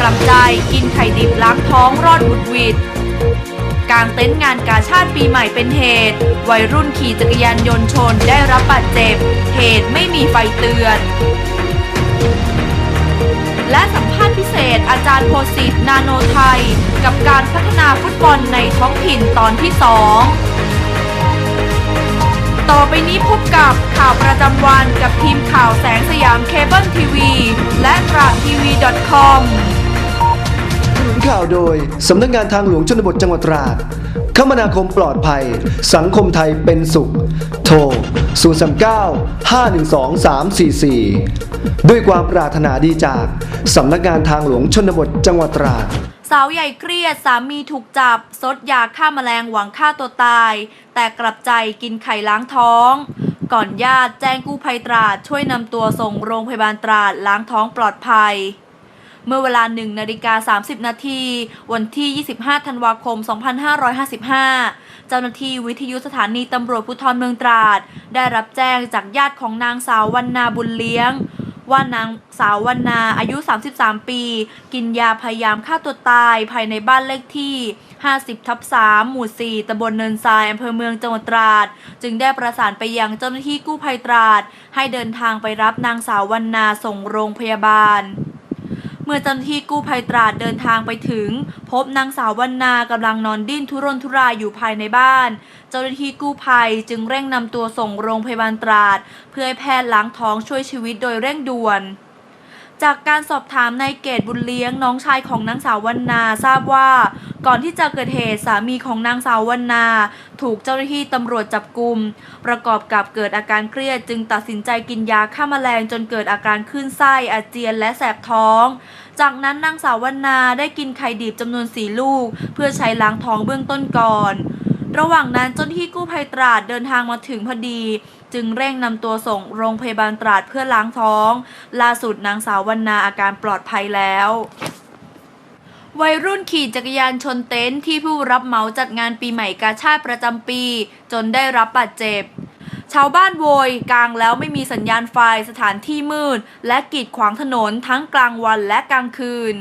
กลับใจ กินไข่ดิบล้างท้องรอดบุดหวิดกลางเต็นท์งานกาชาติปีใหม่เป็นเหตุ วัยรุ่นขี่จักรยานยนต์ชนได้รับบาดเจ็บ เหตุไม่มีไฟเตือน และสัมภาษณ์พิเศษอาจารย์โพสิตนาโนไทย กับการพัฒนาฟุตบอลในท้องถิ่นตอนที่2ต่อไปนี้พบกับข่าวประจำวันกับทีมข่าวแสงสยามเคเบิลทีวี และตราทีวี .com นข่าวโดย สำนักงานทางหลวงชนบทจังหวัดตราด คมนาคมปลอดภัย สังคมไทยเป็นสุข โทร 039 512 344 ด้วยความปรารถนาดีจาก สำนักงานทางหลวงชนบทจังหวัดตราดสาวใหญ่เครียดสามีถูกจับ ซดยาฆ่าแมลงหวังฆ่าตัวตาย แต่กลับใจกินไข่ล้างท้อง ก่อนญาติแจ้งกู้ภัยตราดช่วยนำตัวส่งโรงพยาบาลตราดล้างท้องปลอดภัย เมื่อเวลา1นาฬิกา30 นาที วันที่ 25 ธันวาคม 2555 เจ้าหน้าที่วิทยุสถานีตำรวจภูธรเมืองตราด ได้รับแจ้งจากญาติของนางสาววรรณาบุญเลี้ยงว่านางสาววรรณาอายุ 33 ปี กินยาพยายามฆ่าตัวตายภายในบ้านเลขที่ 50 ทับ 3 หมู่ 4 ตำบลเนินทราย อำเภอเมืองจังหวัดตราด จึงได้ประสานไปยังเจ้าหน้าที่กู้ภัยตราด ให้เดินทางไปรับนางสาววรรณาส่งโรงพยาบาล เมื่อเจ้าหน้าที่กู้ภัยตราดเดินทางไปถึง พบนางสาววรรณากำลังนอนดิ้นทุรนทุรายอยู่ภายในบ้าน เจ้าหน้าที่กู้ภัยจึงเร่งนำตัวส่งโรงพยาบาลตราด เพื่อให้แพทย์ล้างท้องช่วยชีวิตโดยเร่งด่วน จากการสอบถามนายเกตบุญเลี้ยงน้องชายของนางสาววรรณาทราบว่า ก่อนที่จะเกิดเหตุสามีของนางสาววรรณา ถูกเจ้าหน้าที่ตำรวจจับกลุม ประกอบกับเกิดอาการเครียดจึงตัดสินใจกินยาฆ่าแมลงจนเกิดอาการคลื่นไส้อาเจียนและแสบท้อง จากนั้นนางสาววรรณาได้กินไข่ดิบจำนวนสีลูก เพื่อใช้ล้างท้องเบื้องต้นก่อน ระหว่างนั้นเจ้าหน้าที่กู้ภัยตราดเดินทางมาถึงพอดี จึงเร่งนำตัวส่งโรงพยาบาลตราดเพื่อล้างท้อง ล่าสุดนางสาววรรณาอาการปลอดภัยแล้ววัยรุ่นขี่จักรยานชนเต็นท์ที่ผู้รับเหมาจัดงานปีใหม่กาชาติประจำปี จนได้รับบาดเจ็บ ชาวบ้านโวยกลางแล้วไม่มีสัญญาณไฟสถานที่มืด และกีดขวางถนนทั้งกลางวันและกลางคืน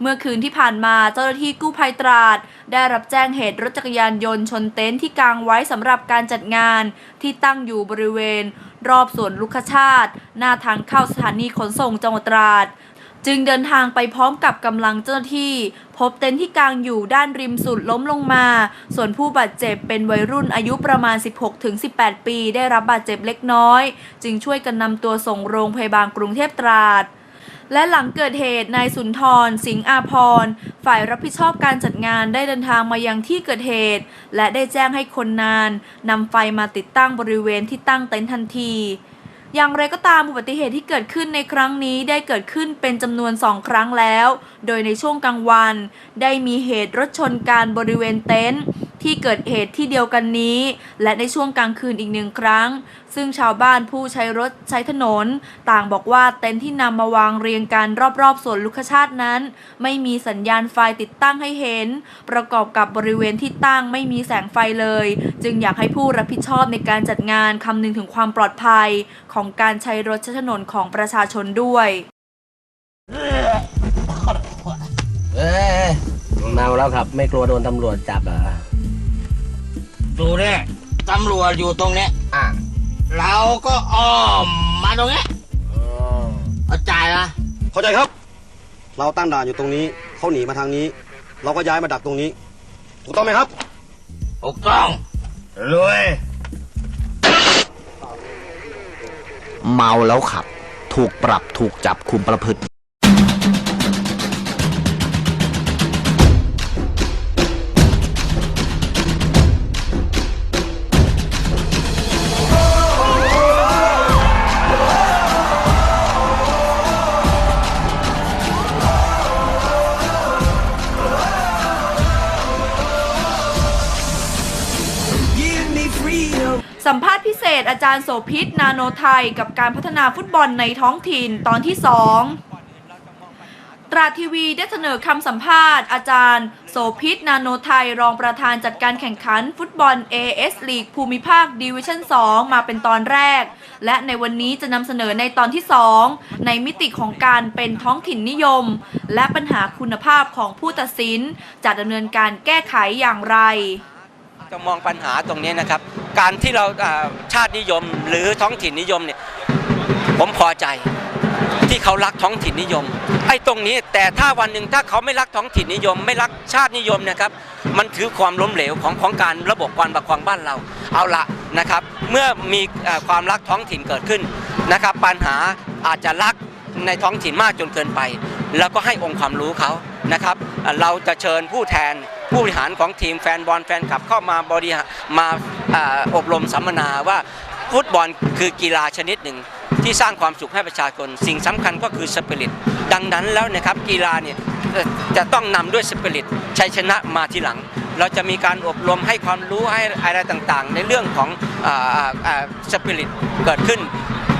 เมื่อคืนที่ผ่านมาเจ้าหน้าที่กู้ภัยตราด ได้รับแจ้งเหตุรถจักรยานยนต์ชนเต็นท์ที่กางไว้สำหรับการจัดงาน ที่ตั้งอยู่บริเวณ รอบสวนลุกชาติ หน้าทางเข้าสถานีขนส่งจังหวัดตราดจึงเดินทางไปพร้อมกับกำลังเจ้าหน้าที่ พบเต็นท์ที่กางอยู่ด้านริมสุดล้มลงมา ส่วนผู้บาดเจ็บเป็นวัยรุ่นอายุประมาณ 16-18 ปี ได้รับบาดเจ็บเล็กน้อย จึงช่วยกันนำตัวส่งโรงพยาบาลกรุงเทพตราด และหลังเกิดเหตุนายสุนทร สิงห์อาพร ฝ่ายรับผิดชอบการจัดงานได้เดินทางมายังที่เกิดเหตุ และได้แจ้งให้คนนานนำไฟมาติดตั้งบริเวณที่ตั้งเต็นท์ทันที อย่างไรก็ตามอุบัติเหตุที่เกิดขึ้นในครั้งนี้ได้เกิดขึ้นเป็นจำนวนสองครั้งแล้ว โดยในช่วงกลางวัน ได้มีเหตุรถชนการบริเวณเต็นท์ ที่เกิดเหตุที่เดียวกันนี้ และในช่วงกลางคืนอีกหนึ่งครั้ง ซึ่งชาวบ้านผู้ใช้รถใช้ถนน ต่างบอกว่าเต็นท์ที่นำมาวางเรียงกันรอบๆสวนลุกชาตินั้น ไม่มีสัญญาณไฟติดตั้งให้เห็น ประกอบกับบริเวณที่ตั้งไม่มีแสงไฟเลย จึงอยากให้ผู้รับผิดชอบในการจัดงานคำนึงถึงความปลอดภัย ของการใช้รถใช้ถนนของประชาชนด้วยเอ้ยเมาแล้วครับ ไม่กลัวโดนตำรวจจับเหรอ ดูเนี่ยตำรวจอยู่ตรงเนี้ยอะเราก็อ้อมมาตรงเนี้ยเข้าใจนะเข้าใจครับ เราตั้งด่านอยู่ตรงนี้เขาหนีมาทางนี้ เราก็ย้ายมาดักตรงนี้ถูกต้องไหมครับถูกต้องรวยเมาแล้วขับ ถูกปรับถูกจับคุมประพฤติ สัมภาษณ์พิเศษอาจารย์โสพิษนาโนไทย กับการพัฒนาฟุตบอลในท้องถิ่นตอนที่ 2 ตราทีวีได้เสนอคำสัมภาษณ์อาจารย์ โสพิษนาโนไทย รองประธานจัดการแข่งขันฟุตบอล AS ลีกภูมิภาคดิวิชั่น 2 มาเป็นตอนแรก และในวันนี้จะนำเสนอในตอนที่ 2 ในมิติของการเป็นท้องถิ่นนิยม และปัญหาคุณภาพของผู้ตัดสินจะดำเนินการแก้ไขอย่างไร จะมองปัญหาตรงนี้นะครับ การที่เราชาตินิยมหรือท้องถิ่นนิยมเนี่ยผมพอใจที่เขารักท้องถิ่นนิยม ไอ้ตรงนี้แต่ถ้าวันหนึ่งถ้าเขาไม่รักท้องถิ่นนิยม ไม่รักชาตินิยมนะครับ มันคือความล้มเหลวของของการระบบการปกครองบ้านเราเอาละนะครับ เมื่อมีความรักท้องถิ่นเกิดขึ้นนะครับ ปัญหาอาจจะรักในท้องถิ่นมากจนเกินไป แล้วก็ให้องค์ความรู้เขา นะครับเราจะเชิญผู้แทนผู้บริหารของทีมแฟนบอลแฟนคลับเข้ามาบริหารมาอบรมสัมมนาว่าฟุตบอลคือกีฬาชนิดหนึ่งที่สร้างความสุขให้ประชาชนสิ่งสำคัญก็คือสปิริตดังนั้นแล้วนะครับกีฬาเนี่ยจะต้องนำด้วยสปิริตชัยชนะมาทีหลัง เราจะมีการอบรมให้ความรู้ให้อะไรต่างๆ ในเรื่องของสปิริตเกิดขึ้น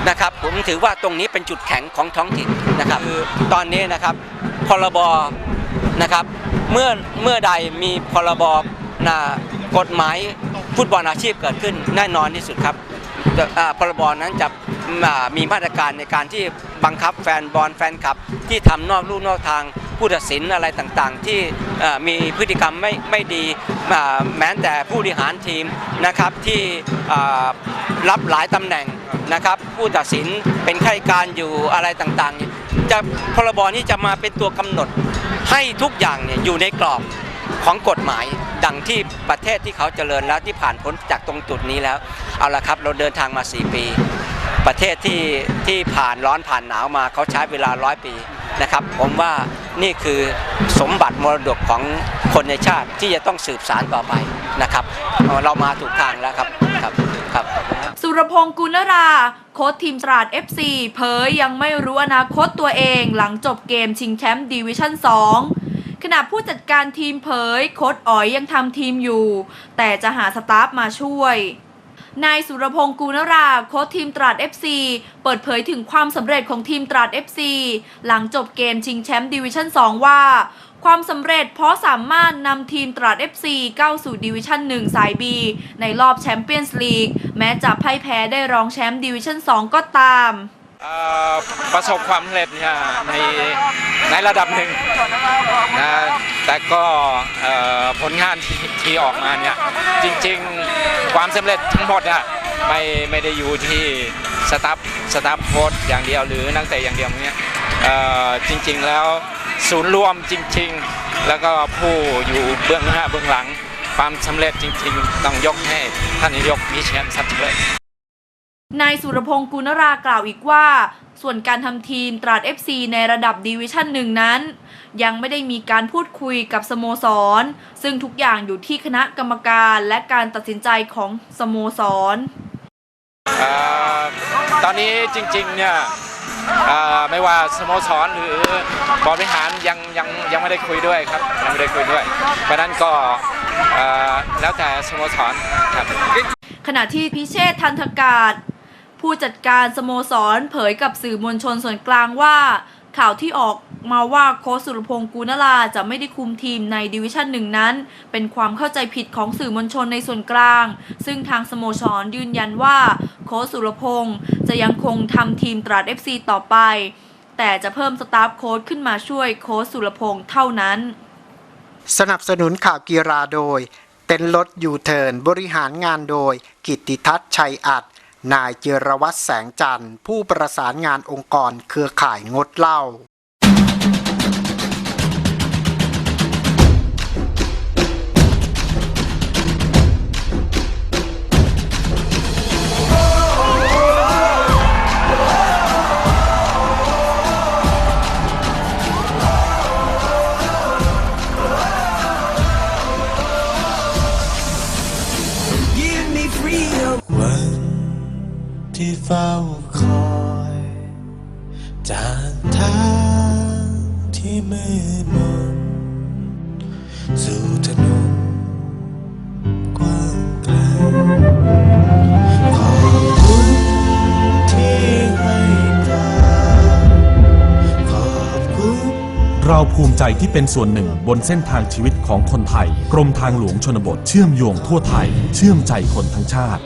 นะครับผมถือว่าตรงนี้เป็นจุดแข็งของท้องถิ่นนะครับคือตอนนี้นะครับพรบ นะครับ เมื่อเมื่อใดมีพรบนะกฎหมายฟุตบอลอาชีพเกิดขึ้นแน่นอนที่สุดครับพรบนั้นจะมีมาตรการในการที่บังคับแฟนบอลแฟนคลับ ที่ทำนอกลู่นอกทางผู้ตัดสินอะไรต่างๆ ที่มีพฤติกรรมไม่ไม่ดีแม้แต่ผู้บริหารทีมนะครับที่รับหลายตำแหน่งนะครับ ผู้ตัดสินเป็นข้าราชการอยู่อะไรต่างๆ จะพรบนี้จะมาเป็นตัวกำหนด ให้ทุกอย่างเนี่ยอยู่ในกรอบของกฎหมายดังที่ประเทศที่เขาเจริญแล้วที่ผ่านพ้นจากตรงจุดนี้แล้ว เอาละครับเราเดินทางมา 4 ปี ประเทศที่ที่ผ่านร้อนผ่านหนาวมาเขาใช้เวลาร้อยปีนะครับ ผมว่านี่คือสมบัติมรดกของคนในชาติที่จะต้องสืบสารต่อไปนะครับเอ่อเรามาถูกทางแล้วครับครับครับ สุรพงศ์กุลรา โค้ชทีมตราด FC เผยยังไม่รู้อนาคตตัวเองหลังจบเกมชิงแชมป์ดิวิชั่น 2 ขณะผู้จัดการทีมเผยโค้ชอ๋อยยังทำทีมอยู่ แต่จะหาสตาฟมาช่วยนายสุรพงศ์กูนราโค้ชทีมตราด FC เปิดเผยถึงความสำเร็จของทีมตราด FC หลังจบเกมชิงแชมป์ดิวิชั่น 2 ว่า ความสำเร็จเพราะสามารถนำทีมตราด FC ก้าวสู่ดิวิชั่น 1 สาย B ในรอบแชมเปี้ยนส์ลีกแม้จะพ่ายแพ้ได้รองแชมป์ดิวิชั่น 2 ก็ตาม ประสบความสำเร็จเนี่ยในในระดับหนึ่งนะแต่ก็ผลงานที่ที่ออกมาเนี่ยจริงๆความสำเร็จทั้งหมดอะไม่ไม่ได้อยู่ที่สตาฟสตาฟโค้ชอย่างเดียวหรือนักเตะอย่างเดียวเนี่ยจริง ๆแล้ว ศูนย์รวมจริง ๆ แล้วก็ผู้อยู่เบื้องหน้าเบื้องหลัง ความสำเร็จจริง ๆ ต้องยกให้ท่านนายกมิเชลสัตว์เลยนายสุรพงศ์กุณรากล่าวอีกว่า ส่วนการทำทีมตราด FC ในระดับดิวิชั่นหนึ่งนั้น ยังไม่ได้มีการพูดคุยกับสโมสร ซึ่งทุกอย่างอยู่ที่คณะกรรมการและการตัดสินใจของสโมสร เอ่อตอนนี้จริงๆเนี่ยเอ่อ ไม่ว่าสโมสรหรือบริหารยังยังยังไม่ได้คุยด้วยครับยังไม่ได้คุยด้วย เพราะนั้นก็แล้วแต่สโมสรครับขณะที่พิเชษทันทกาศ ผู้จัดการสโมสรเผยกับสื่อมวลชนส่วนกลางว่า ข่าวที่ออกมาว่าโค้ชสุรพงศ์กูนลาจะไม่ได้คุมทีมในดิวิชั่นหนึ่งนั้น เป็นความเข้าใจผิดของสื่อมวลชนในส่วนกลาง ซึ่งทางสโมสรยืนยันว่าโค้ชสุรพงศ์จะยังคงทำทีมตราด FC ต่อไป แต่จะเพิ่มสตาฟโค้ชขึ้นมาช่วยโค้ชสุรพงศ์เท่านั้น สนับสนุนข่าวกีฬาโดย เต็นรถยูเทิร์นบริหารงานโดย กิตติทัศน์ชัยอัด นายเจรวัตรแสงจันทร์ผู้ประสานงานองค์กรเครือข่ายงดเหล้า เราภูมิใจที่เป็นส่วนหนึ่งบนเส้นทางชีวิตของคนไทย กรมทางหลวงชนบทเชื่อมโยงทั่วไทย เชื่อมใจคนทั้งชาติ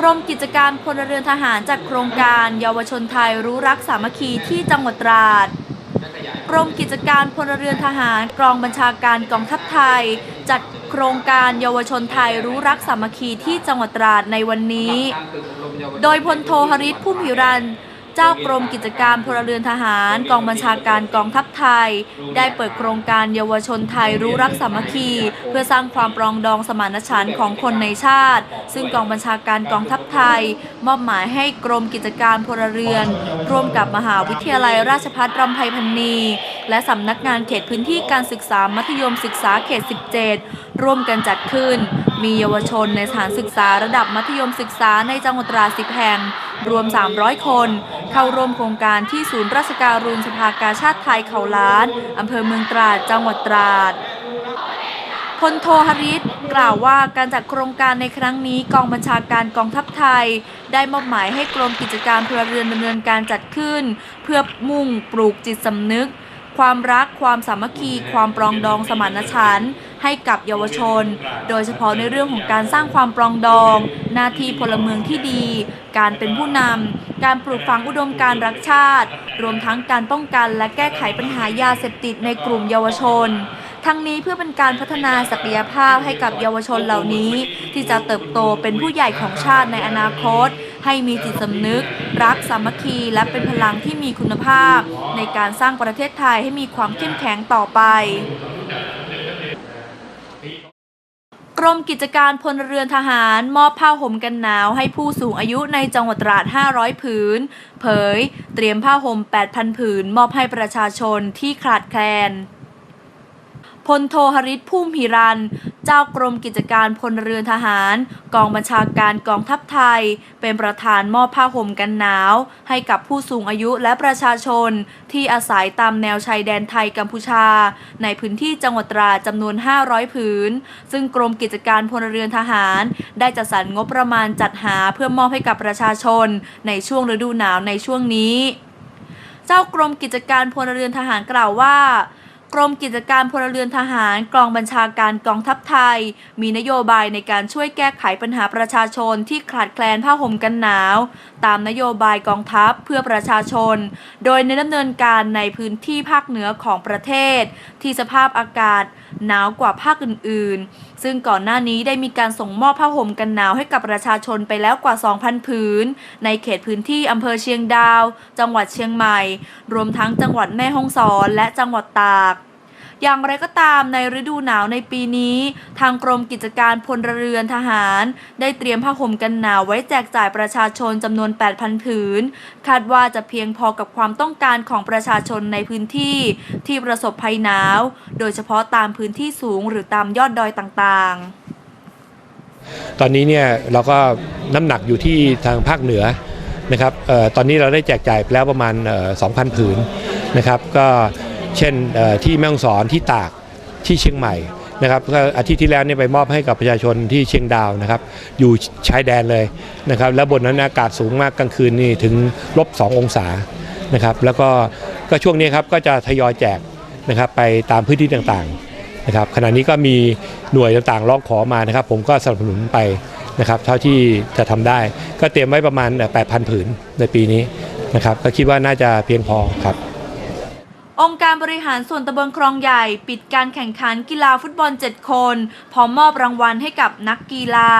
กรมกิจการพลเรือนทหารจัดโครงการเยาวชนไทยรู้รักสามัคคีที่จังหวัดตราด กรมกิจการพลเรือนทหารกองบัญชาการกองทัพไทย จัดโครงการเยาวชนไทยรู้รักสามัคคีที่จังหวัดตราดในวันนี้ โดยพลโทหริศพุ่มหิรัน เจ้ากรมกิจการพลเรือนทหาร กองบัญชาการกองทัพไทย ได้เปิดโครงการเยาวชนไทยรู้รักสามัคคี เพื่อสร้างความปรองดองสมานฉันท์ของคนในชาติ ซึ่งกองบัญชาการกองทัพไทย มอบหมายให้กรมกิจการพลเรือน ร่วมกับมหาวิทยาลัยราชภัฏรำไพพันนี และสำนักงานเขตพื้นที่การศึกษามัธยมศึกษาเขต 17 ร่วมกันจัดขึ้น มีเยาวชนในสถานศึกษาระดับมัธยมศึกษาในจังหวัดตราด10แห่ง รวม 300 คน เข้าร่วมโครงการที่ศูนย์ราชการรุนสภากาชาติไทยเขาล้าน อำเภอเมืองตราด จังหวัดตราดพลโทหริศกล่าวว่าการจัดโครงการในครั้งนี้กองบัญชาการกองทัพไทย ได้มอบหมายให้กรมกิจการพลเรือนดำเนินการจัดขึ้น เพื่อมุ่งปลูกจิตสำนึก ความรัก ความสามัคคี ความปรองดองสมานฉันท์ให้กับเยาวชน โดยเฉพาะในเรื่องของการสร้างความปรองดอง หน้าที่พลเมืองที่ดี การเป็นผู้นำ การปลูกฝังอุดมการรักชาติ รวมทั้งการป้องกันและแก้ไขปัญหายาเสพติดในกลุ่มเยาวชน ทั้งนี้เพื่อเป็นการพัฒนาศักยภาพให้กับเยาวชนเหล่านี้ ที่จะเติบโตเป็นผู้ใหญ่ของชาติในอนาคต ให้มีจิตสำนึก รักสามัคคี และเป็นพลังที่มีคุณภาพ ในการสร้างประเทศไทยให้มีความเข้มแข็งต่อไปกรมกิจการพลเรือนทหาร มอบผ้าห่มกันหนาวให้ผู้สูงอายุในจังหวัดตราด 500 ผืน เผย เตรียมผ้าห่ม 8,000 ผืน มอบให้ประชาชนที่ขาดแคลน พลโทหริศพุ่มหิรัน เจ้ากรมกิจการพลเรือนทหาร กองบัญชาการกองทัพไทย เป็นประธานมอบผ้าห่มกันหนาว ให้กับผู้สูงอายุและประชาชน ที่อาศัยตามแนวชายแดนไทยกัมพูชา ในพื้นที่จังหวัดตราจำนวน 500 ผืน ซึ่งกรมกิจการพลเรือนทหาร ได้จัดสรรงบประมาณจัดหาเพื่อมอบให้กับประชาชน ในช่วงฤดูหนาวในช่วงนี้ เจ้ากรมกิจการพลเรือนทหารกล่าวว่า กรมกิจการพลเรือนทหารกองบัญชาการกองทัพไทย มีนโยบายในการช่วยแก้ไขปัญหาประชาชนที่ขาดแคลนผ้าห่มกันหนาว ตามนโยบายกองทัพเพื่อประชาชน โดยในดำเนินการในพื้นที่ภาคเหนือของประเทศ ที่สภาพอากาศ หนาวกว่าภาคอื่นๆ ซึ่งก่อนหน้านี้ได้มีการส่งมอบผ้าห่มกันหนาวให้กับประชาชนไปแล้วกว่า 2,000 ผืน ในเขตพื้นที่อำเภอเชียงดาว จังหวัดเชียงใหม่ รวมทั้งจังหวัดแม่ฮ่องสอนและจังหวัดตาก อย่างไรก็ตามในฤดูหนาวในปีนี้ ทางกรมกิจการพลเรือนทหาร ได้เตรียมผ้าห่มกันหนาวไว้แจกจ่ายประชาชนจำนวน 8,000 ผืน คาดว่าจะเพียงพอกับความต้องการของประชาชนในพื้นที่ ที่ประสบภัยหนาว โดยเฉพาะตามพื้นที่สูงหรือตามยอดดอยต่างๆตอนนี้เนี่ยเราก็น้ำหนักอยู่ที่ทางภาคเหนือนะครับออตอนนี้เราได้แจกจ่ายไปแล้วประมาณ 2,000 ผืนนะครับ ก็ เช่นที่แม่ฮ่องสอนที่ตากที่เชียงใหม่นะครับก็อาทิตย์ที่แล้วเนี่ยไปมอบให้กับประชาชนที่เชียงดาวนะครับ อยู่ชายแดนเลยนะครับ แล้วบนนั้นอากาศสูงมากกลางคืนนี่ถึงลบ2องศานะครับ แล้วก็ก็ช่วงนี้ครับก็จะทยอยแจกนะครับไปตามพื้นที่ต่างๆนะครับ ขณะนี้ก็มีหน่วยต่างๆร้องขอมานะครับ ผมก็สนับสนุนไปนะครับ เท่าที่จะทำได้ ก็เตรียมไว้ประมาณ 8,000 ผืนในปีนี้นะครับ ก็คิดว่าน่าจะเพียงพอครับ องค์การบริหารส่วนตำบลคลองใหญ่ ปิดการแข่งขันกีฬาฟุตบอล 7 คน พร้อมมอบรางวัลให้กับนักกีฬา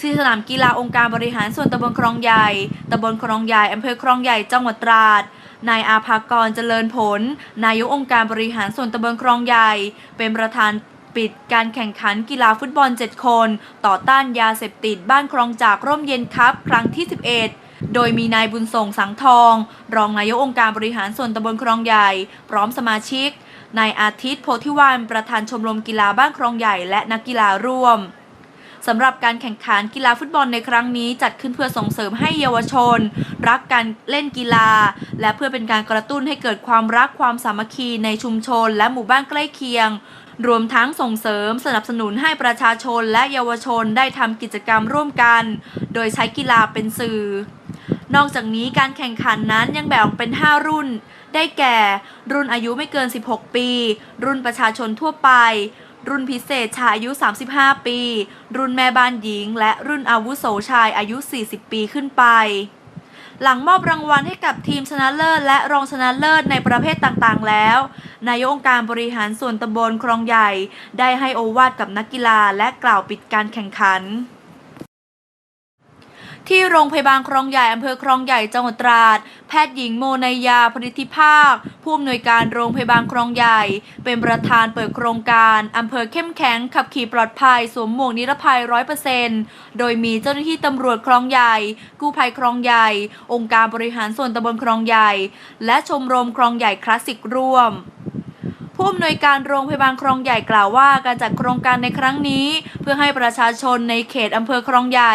ที่สนามกีฬาองค์การบริหารส่วนตำบลคลองใหญ่ตำบลคลองใหญ่อำเภอคลองใหญ่จังหวัดตราด นายอาภากรเจริญผล นายกองค์การบริหารส่วนตำบลคลองใหญ่ เป็นประธานปิดการแข่งขันกีฬาฟุตบอล 7 คน ต่อต้านยาเสพติดบ้านคลองจากร่มเย็นครับ ครั้งที่ 11 โดยมีนายบุญส่งสังทอง รองนายกองค์การบริหารส่วนตำบลคลองใหญ่ พร้อมสมาชิก นายอาทิตย์โพธิวานประธานชมรมกีฬาบ้านคลองใหญ่และนักกีฬาร่วมสำหรับการแข่งขันกีฬาฟุตบอลในครั้งนี้จัดขึ้นเพื่อส่งเสริมให้เยาวชน รักการเล่นกีฬา และเพื่อเป็นการกระตุ้นให้เกิดความรักความสามัคคีในชุมชน และหมู่บ้านใกล้เคียง รวมทั้งส่งเสริมสนับสนุนให้ประชาชนและเยาวชนได้ทำกิจกรรมร่วมกัน โดยใช้กีฬาเป็นสื่อ นอกจากนี้การแข่งขันนั้นยังแบ่งเป็น 5 รุ่น ได้แก่ รุ่นอายุไม่เกิน 16 ปี รุ่นประชาชนทั่วไป รุ่นพิเศษชายอายุ 35 ปี รุ่นแม่บ้านหญิง และรุ่นอาวุโสชายอายุ 40 ปีขึ้นไป หลังมอบรางวัลให้กับทีมชนะเลิศและรองชนะเลิศในประเภทต่างๆ แล้ว นายกองค์การบริหารส่วนตำบลคลองใหญ่ ได้ให้โอวาทกับนักกีฬาและกล่าวปิดการแข่งขัน ที่โรงพยาบาลคลองใหญ่อำเภอคลองใหญ่จังหวัดตราด แพทย์หญิงโมนายาพนิธิภาค ผู้อำนวยการโรงพยาบาลคลองใหญ่ เป็นประธานเปิดโครงการอำเภอเข้มแข็งขับขี่ปลอดภัยสวมหมวกนิรภัยร้อยเปอร์เซ็นต์โดยมีเจ้าหน้าที่ตำรวจคลองใหญ่ กู้ภัยคลองใหญ่ องค์การบริหารส่วนตำบลคลองใหญ่ และชมรมคลองใหญ่คลาสสิกร่วม ผู้อำนวยการโรงพยาบาลคลองใหญ่กล่าวว่าการจัดโครงการในครั้งนี้ เพื่อให้ประชาชนในเขตอำเภอคลองใหญ่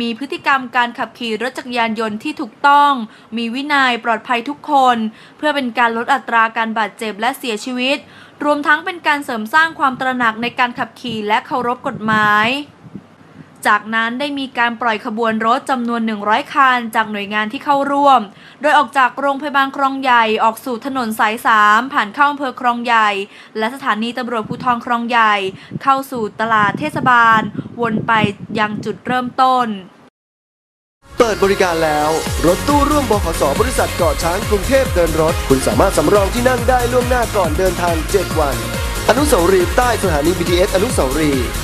มีพฤติกรรมการขับขี่รถจักรยานยนต์ที่ถูกต้อง มีวินัยปลอดภัยทุกคน เพื่อเป็นการลดอัตราการบาดเจ็บและเสียชีวิต รวมทั้งเป็นการเสริมสร้างความตระหนักในการขับขี่และเคารพกฎหมาย จากนั้นได้มีการปล่อยขบวนรถจำนวน 100 คัน จากหน่วยงานที่เข้าร่วม โดยออกจากโรงพยาบาลคลองใหญ่ออกสู่ถนนสาย 3 ผ่านเข้าอำเภอคลองใหญ่ และสถานีตำรวจภูธรคลองใหญ่ เข้าสู่ตลาดเทศบาล วนไปยังจุดเริ่มต้น เปิดบริการแล้ว รถตู้ร่วมบขสบริษัทเกาะช้างกรุงเทพเดินรถ คุณสามารถสำรองที่นั่งได้ล่วงหน้าก่อนเดินทาง 7 วัน อนุสาวรีย์ใต้สถานี BTS อนุสาวรีย์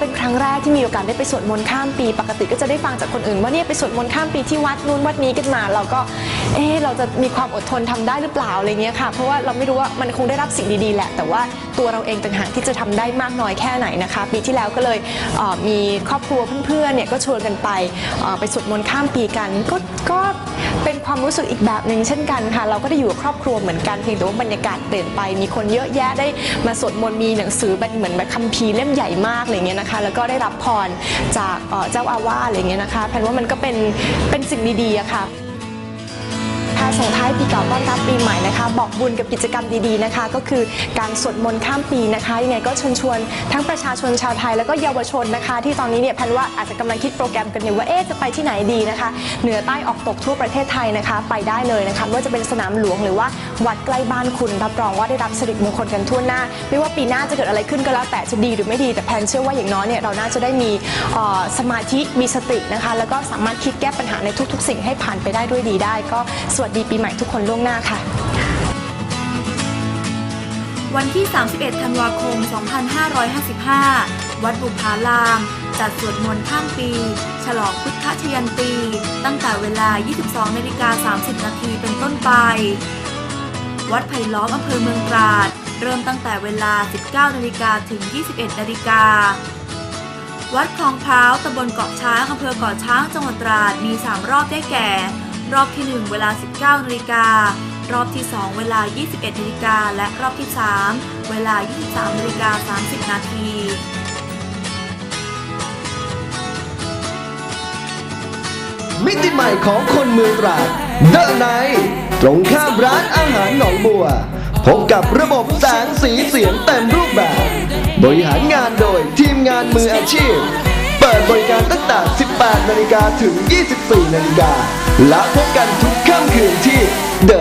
เป็นครั้งแรกที่มีโอกาสได้ไปสวดมนต์ข้ามปี ปกติก็จะได้ฟังจากคนอื่น ว่าเนี่ยไปสวดมนต์ข้ามปีที่วัดนู้นวัดนี้กันมา เราก็ เอ๊ะเราจะมีความอดทนทำได้หรือเปล่าอะไรเงี้ยค่ะ เพราะว่าเราไม่รู้ว่ามันคงได้รับสิ่งดีๆแหละ แต่ว่าตัวเราเองต่างหากที่จะทำได้มากน้อยแค่ไหนนะคะ ปีที่แล้วก็เลยเมีครอบครัวเพื่อนๆเนี่ยก็ชวนกันไปไปสวดมนต์ข้ามปีกันก็ก็เป็นความรู้สึกอีกแบบหนึ่งเช่นกันค่ะ เราก็ได้อยู่กับครอบครัวเหมือนกันเพียงแต่ว่าบรรยากาศเปลี่ยนไปมีคนเยอะแยะได้มาสวดมนต์มีหนังสือเป็นเหมือนแบบคัมภีร์เล่มใหญ่มากอะไรเงี้ยนะคะ แล้วก็ได้รับพรจากเอ่อเจ้าอาวาสอะไรเงี้ยนะคะแพนว่ามันก็เป็นเป็นสิ่งดีๆอะค่ะ ค่ะส่งท้ายปีเก่าต้อนรับปีใหม่นะคะ บอกบุญกับกิจกรรมดีๆนะคะ ก็คือการสวดมนต์ข้ามปีนะคะยังไงก็เชิญชวนทั้งประชาชนชาวไทยแล้วก็เยาวชนนะคะ ที่ตอนนี้เนี่ยแพนว่าอาจจะกำลังคิดโปรแกรมกันอยู่ว่าเอ๊ะจะไปที่ไหนดีนะคะ เหนือใต้ออกตกทั่วประเทศไทยนะคะ ไปได้เลยนะคะไม่ว่าจะเป็นสนามหลวงหรือว่าวัดใกล้บ้านคุณรับรองว่าได้รับสิริมงคลกันทั่วหน้า ไม่ว่าปีหน้าจะเกิดอะไรขึ้นก็แล้วแต่จะดีหรือไม่ดีแต่แพนเชื่อว่าอย่างน้อยเนี่ยเราน่าจะได้มีสมาธิมีสตินะคะ แล้วก็สามารถคิดแก้ปัญหาในทุก ๆ สิ่งให้ผ่านไปได้ด้วยดีได้ ก็สวัสดีปีใหม่ทุกคนล่วงหน้าค่ะ วันที่ 31 ธันวาคม 2555 วัดบุพาราม จัดสวดมนต์ข้ามปี ฉลองพุทธชยันตี ตั้งแต่เวลา 22นาฬิกา30 นาทีเป็นต้นไป วัดไผ่ล้อมอำเภอเมืองตราด เริ่มตั้งแต่เวลา 19นาฬิกาถึง 21นาฬิกาวัดคลองพร้าวตำบลเกาะช้างอำเภอเกาะช้าง จังหวัดตราด มี 3 รอบได้แก่ รอบที่ 1 เวลา 19นาฬิการอบที่ 2 เวลา 21นาฬิกาและรอบที่ 3 เวลา 23นาฬิกา30 นาทีมิติใหม่ของคนเมืองตราดเดอะไนตรงข้ามร้านอาหารหนองบัว พบกับระบบแสงสีเสียงเต็มรูปแบบ บริหารงานโดยทีมงานมืออาชีพ เปิดบริการตั้งแต่ 18 นาฬิกาถึง 24 นาฬิกา และพบกันทุกค่ำคืนที่เด